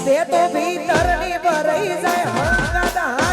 તે તો ભીતરની ભરાઈ જાય હંગાત